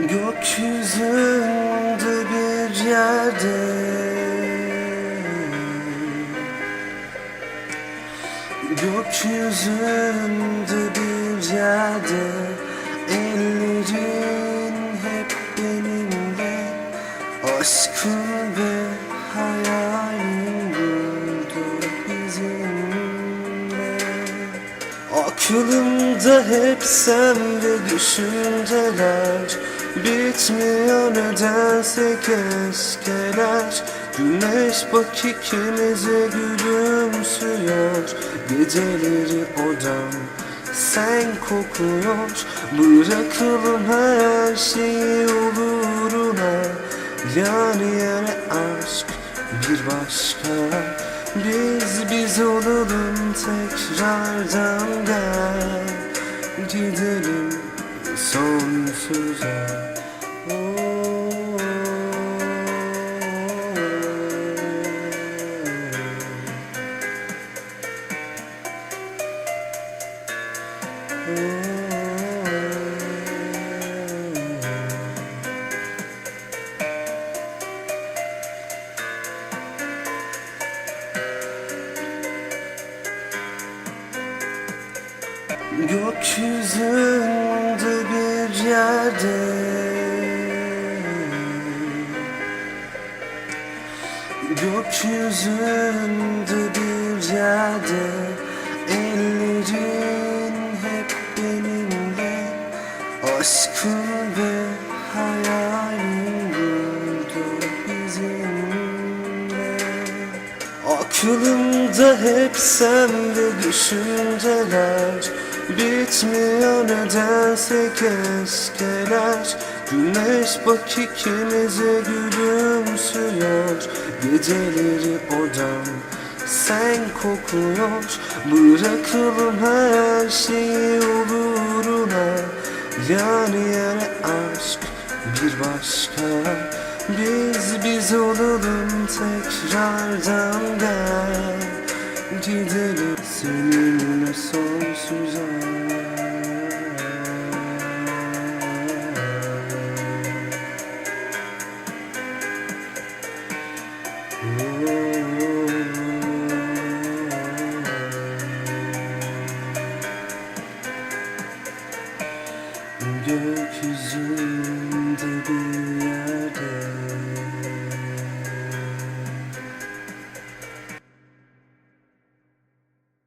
Gökyüzünde bir yerde. Gökyüzünde bir yerde. Ellerin hep benimle. Aşkın ve hayalin burada bizimle. Aklımda hep sen ve düşünceler Bitmiyor nedense keşkeler Güneş bak ikimize gülümsüyor. Geceleri odam sen kokuyor. Bırakalım her şeyi oluruna Yani yere aşk bir başka. Biz biz olalım tekrardan gel. Gidelim sonsuza Gökyüzünde bir yerde Gökyüzünde bir yerde Aşkın ve hayalin burada bizimle. Aklımda hep sen ve düşünceler Bitmiyor nedense keşkeler Güneş bak ikimize gülümsüyor Geceleri odam sen kokuyor Bırakalım her şeyi oluruna Yani yere aşk bir başka. Biz biz olalım tekrardan gel. Gidelim. seninle Gökyüzünde bir yerde.